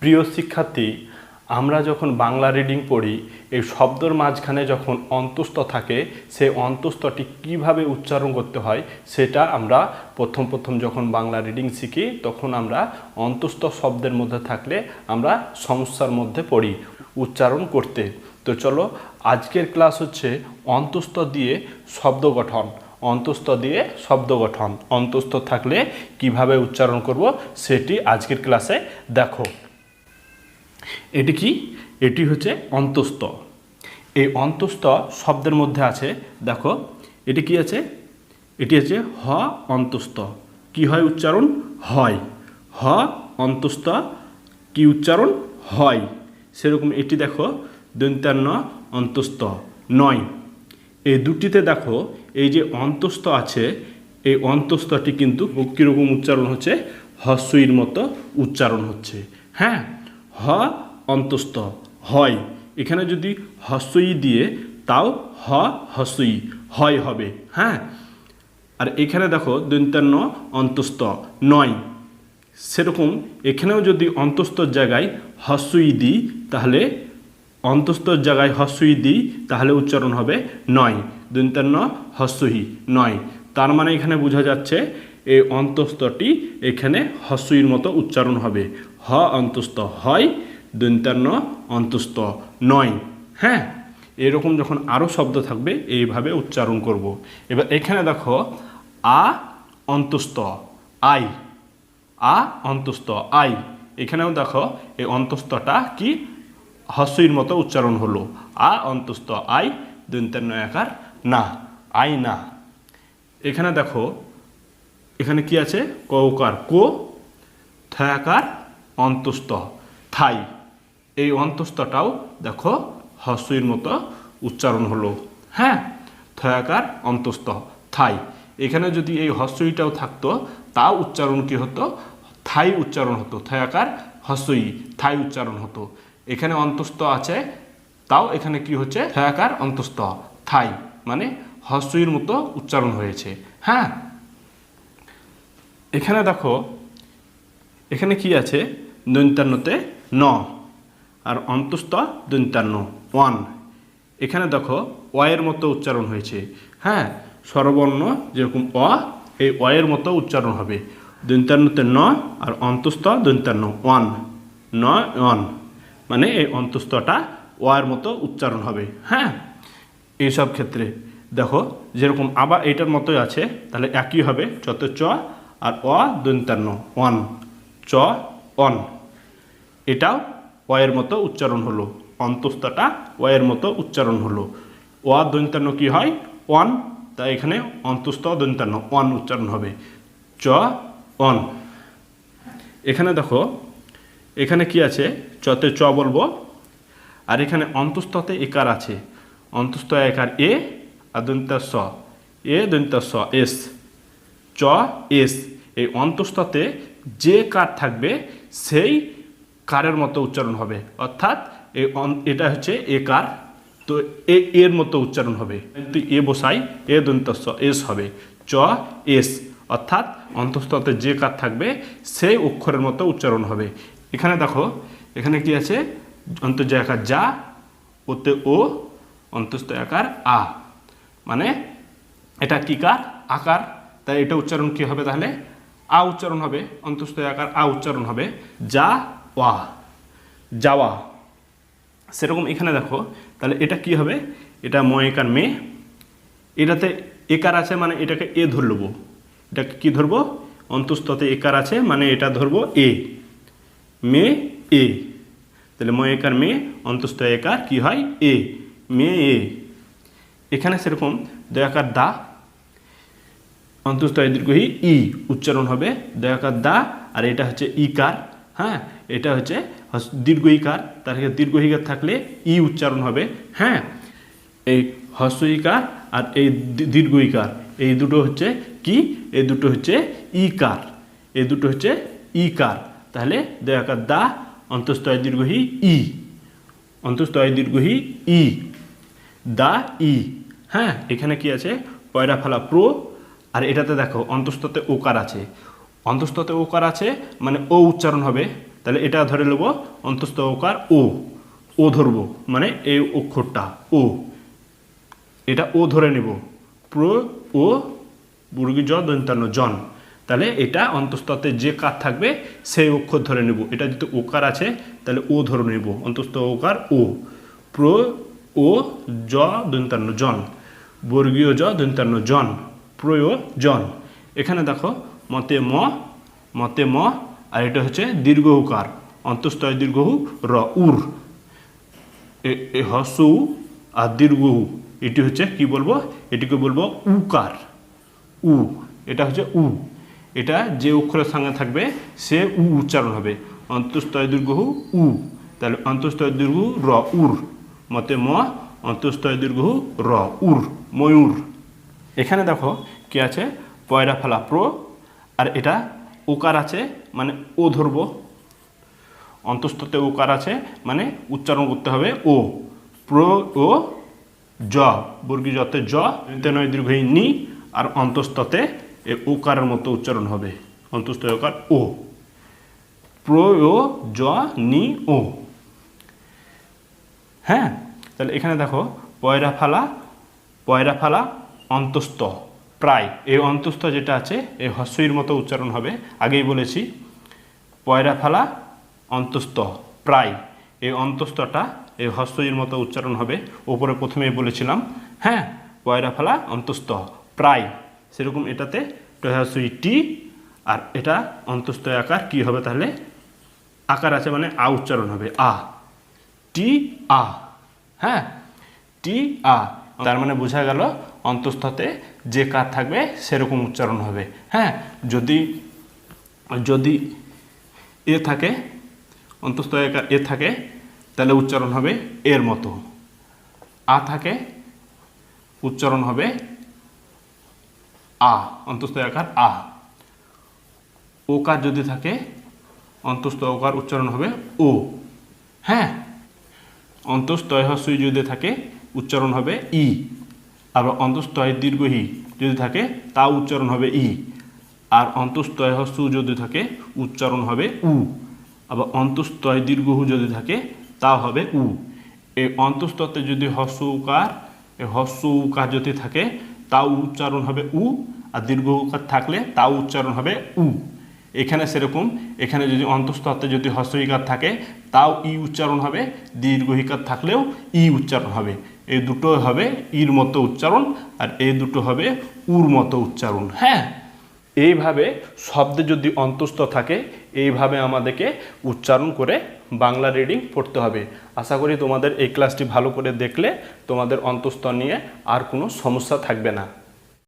প্রিয় শিক্ষার্থী, আমরা যখন বাংলা রিডিং পড়ি, এই শব্দর মাঝখানে যখন অন্তস্থ থাকে সেই অন্তস্থটি কীভাবে উচ্চারণ করতে হয়, সেটা আমরা প্রথম প্রথম যখন বাংলা রিডিং শিখি, তখন আমরা অন্তস্থ শব্দের মধ্যে থাকলে আমরা সমস্যার মধ্যে পড়ি উচ্চারণ করতে। তো চলো, আজকের ক্লাস হচ্ছে অন্তস্থ দিয়ে শব্দ গঠন। অন্তস্থ দিয়ে শব্দ গঠন। অন্তস্থ থাকলে কীভাবে উচ্চারণ করব, সেটি আজকের ক্লাসে দেখো। এটি কি? এটি হচ্ছে অন্তস্থ। এই অন্তস্থ শব্দের মধ্যে আছে, দেখো, এটি কি আছে? এটি আছে হ অন্তস্থ। কি হয় উচ্চারণ? হয়। হ অন্তস্থ, কি উচ্চারণ? হয়। সেরকম এটি দেখো দন্তান্ন অন্তস্থ, নয়। এই দুটিতে দেখো, এই যে অন্তস্থ আছে, এই অন্তস্থটি কিন্তু কীরকম উচ্চারণ হচ্ছে? হস্যইর মতো উচ্চারণ হচ্ছে। হ্যাঁ? হ অন্তস্থ, হয়। এখানে যদি হস্যই দিয়ে, তাও হ হস্যই হয় হবে হ্যাঁ? আর এখানে দেখো, দন্তান্ন, অন্তস্থ, নয়। সেরকম, এখানেও যদি অন্তস্থর জায়গায় হস্যই দিই, তাহলে অন্তস্থর জায়গায় হস্যই দিই, তাহলে উচ্চারণ হবে নয়। দন্তান্ন হস্যই নয়। তার মানে এখানে বোঝা যাচ্ছে, এই অন্তস্থটি এখানে হস্যইর মতো উচ্চারণ হবে। হ অন্তস্থ হয় দন্তান্ন অন্তস্থ নয়। হ্যাঁ? এরকম যখন আরও শব্দ থাকবে, এইভাবে উচ্চারণ করব। এবার এখানে দেখো, আ অন্তস্থ আই। আ অন্তস্থ আই। এখানেও দেখো, এই অন্তস্থটা কি? হস্যইর মতো উচ্চারণ হলো। আ অন্তস্থ আই দন্তান্ন একার না। আই না। এখানে দেখো, এখানে কি আছে? ক কৌকার। কো থয়াকার অন্তস্থ থাই, এই অন্তস্থটাও দেখো হস্যইর মতো উচ্চারণ হলো। হ্যাঁ? থয়াকার অন্তস্থ থাই, এখানে যদি এই হস্যইটাও থাকতো তাও উচ্চারণ কি হতো? থাই উচ্চারণ হতো। থয়াকার হস্যই, থাই উচ্চারণ হতো। এখানে অন্তস্থ আছে, তাও এখানে কি হচ্ছে? থয়াকার অন্তস্থ থাই মানে হস্যইর মতো উচ্চারণ হয়েছে। হ্যাঁ? এখানে দেখো, এখানে কি আছে? দন্তান্নতে ন। আর অন্তস্থ দন্তান্ন ওয়ান। এখানে দেখো ওয়ের মতো উচ্চারণ হয়েছে। হ্যাঁ স্বরবর্ণ যেরকম অ, এই ওয়ের মতো উচ্চারণ হবে। দন্তান্নতে ন আর অন্তস্থ দন্তান্ন ওয়ান। ন, ওয়ান। মানে এই অন্তস্থটা ওয়ের মতো উচ্চারণ হবে। হ্যাঁ এইসব ক্ষেত্রে দেখো যেরকম আবার এইটার মতোই আছে, তাহলে একই হবে চত চ আর অ দৈন্তান্ন ওয়ান। চ অন। এটাও ওয়ের মতো উচ্চারণ হলো। অন্তস্থটা ওয়ের মতো উচ্চারণ হলো। ওয়া দন্তান্ন কি হয়? ওয়ান তাই এখানে অন্তস্থ দন্তান্ন ওয়ান উচ্চারণ হবে। চ, অন। এখানে দেখো, এখানে কি আছে? চতে চ বলব। আর এখানে অন্তস্থতে একার আছে। অন্তস্থ একার এ, আর দন্তা স। এ, দন্তা স, এস। চ, এস। এই অন্তস্থতে যে কার থাকবে সেই কারের মতো উচ্চারণ হবে। অর্থাৎ এটা হচ্ছে এ কার, তো এ, এর মতো উচ্চারণ হবে। কিন্তু এ বসাই, এ দন্তস্ব, এস হবে। চ, এস। অর্থাৎ অন্তস্থতে যে কার থাকবে সেই অক্ষরের মতো উচ্চারণ হবে। এখানে দেখো, এখানে কি আছে? অন্তর্য আকার যা, ওতে ও অন্তস্থ আকার আ। মানে এটা কি কার? আকার। তাই এটা উচ্চারণ কি হবে তাহলে? আ উচ্চারণ হবে, অন্তস্থ আকার আ উচ্চারণ হবে, যা, ওয়া। যাওয়া। সেরকম এখানে দেখো, তাহলে এটা কি হবে? এটা ময়কার মে। এটাতে একার আছে মানে এটাকে এ ধরলব। এটাকে কি ধরবো? অন্তস্থতে একার আছে মানে এটা ধরবো এ। মে, এ। তাহলে ময়কার মে, অন্তস্থ একার কি হয়? এ। মে, এ। এখানে সেরকম দয়াকার দা অন্তস্থ দীর্ঘহী ই উচ্চারণ হবে। দয়াকার দা, আর এটা হচ্ছে ইকার হ্যাঁ? এটা হচ্ছে দীর্ঘ ইকার, তার দীর্ঘ ইকার থাকলে ই উচ্চারণ হবে হ্যাঁ? এই হস্য ইকার আর এই দীর্ঘ ইকার, এই দুটো হচ্ছে কি? এই দুটো হচ্ছে ইকার, এই দুটো হচ্ছে ইকার। তাহলে দয়াকার দা, অন্তস্থ দীর্ঘহী ই, অন্তস্থ দীর্ঘহী ই, দা ই হ্যাঁ? এখানে কি আছে? পয়রা ফালা প্রো আর এটাতে দেখো, অন্তস্থতে ওকার আছে। অন্তস্থতে ওকার আছে মানে ও উচ্চারণ হবে। তাহলে এটা ধরে নেব, অন্তস্থ ওকার ও। ও ধরবো মানে এই অক্ষরটা, ও। এটা ও ধরে নেব। প্র, ও, বুর্গি জ, দন্তান্ন জন। তাহলে এটা অন্তস্ততে যে কার থাকবে, সেই অক্ষর ধরে নেব। এটা যদি ওকার আছে, তাহলে ও ধরে নেব, অন্তস্থ ওকার ও। প্র, ও, জ, দন্তান্ন জন। বর্গীয় জ, দন্তান্ন জন। প্রয়োজন এখানে দেখো, মতে ম মতে ম, আর এটা হচ্ছে দীর্ঘ উকার অন্তস্তয় দীর্ঘ র, উর। হসু আর দীর্ঘ উ এটি হচ্ছে কি বলব? এটিকে বলব উকার, উ, এটা হচ্ছে উ। এটা যে অক্ষরের সঙ্গে থাকবে, সে উ উচ্চারণ হবে। অন্তস্তয় দীর্ঘ হু উ। তাহলে অন্তস্তয় দীর্ঘ র, উর। মতে ম অন্তস্তয় দীর্ঘ র, উর, ময়ূর। এখানে দেখো কি আছে? পয়রা ফেলা প্র, আর এটা ওকার আছে মানে ও ধরবো। অন্তস্থতে ওকার আছে মানে উচ্চারণ করতে হবে ও। প্র ও জ বর্গী যতে জ নয় দীর্ঘই নি, আর অন্তস্থতে এ ওকারের মতো উচ্চারণ হবে। অন্তস্থ ওকার ও। প্র ও জ, নি, ও। হ্যাঁ? তাহলে এখানে দেখো পয়রা ফালা পয়রা ফালা অন্তস্থ। প্রায়, এই অন্তস্থ যেটা আছে, এই হস্যইর মতো উচ্চারণ হবে। আগেই বলেছি, পয়রা ফালা, অন্তস্থ। প্রায়, এই অন্তস্থটা, এই হস্যইর মতো উচ্চারণ হবে। ওপরে প্রথমেই বলেছিলাম হ্যাঁ পয়রা ফালা, অন্তস্থ। প্রায়, সেরকম এটাতে টহাসুই টি আর এটা অন্তস্থ আকার কি হবে তাহলে? আকার আছে মানে আ উচ্চারণ হবে। আ, টি, আ হ্যাঁ টি, আ। তার মানে বোঝা গেল অন্তস্থতে যে কার থাকবে সেরকম উচ্চারণ হবে। হ্যাঁ? যদি যদি এ থাকে, অন্তস্থ এ থাকে, তাহলে উচ্চারণ হবে এর মতো। আ থাকে, উচ্চারণ হবে আ, অন্তস্থ আকার আ। ওকার যদি থাকে, অন্তস্থ ওকার উচ্চারণ হবে ও। হ্যাঁ? অন্তস্তয় হস্যই যদি থাকে উচ্চারণ হবে ই। আবার অন্তস্তয় দীর্ঘহি যদি থাকে তা উচ্চারণ হবে ই। আর অন্তস্তয় হস্যু যদি থাকে, উচ্চারণ হবে উ। আবার অন্তস্তয় দীর্ঘহু যদি থাকে তা হবে উ। এই অন্তস্ততে যদি হস্য উকার হস্য উকার যদি থাকে, তাও উচ্চারণ হবে উ। আর দীর্ঘ উকার থাকলে তাও উচ্চারণ হবে উ। এখানে সেরকম, এখানে যদি অন্তঃস্তত্বে যদি হস্যইকার থাকে, তাও ই উচ্চারণ হবে, দীর্ঘহিকার থাকলেও ই উচ্চারণ হবে। এই দুটো হবে ইর মতো উচ্চারণ, আর এই দুটো হবে উর মতো উচ্চারণ। হ্যাঁ? এইভাবে শব্দে যদি অন্তস্থ থাকে, এইভাবে আমাদেরকে উচ্চারণ করে বাংলা রিডিং পড়তে হবে। আশা করি তোমাদের এই ক্লাসটি ভালো করে দেখলে তোমাদের অন্তস্থ নিয়ে আর কোনো সমস্যা থাকবে না।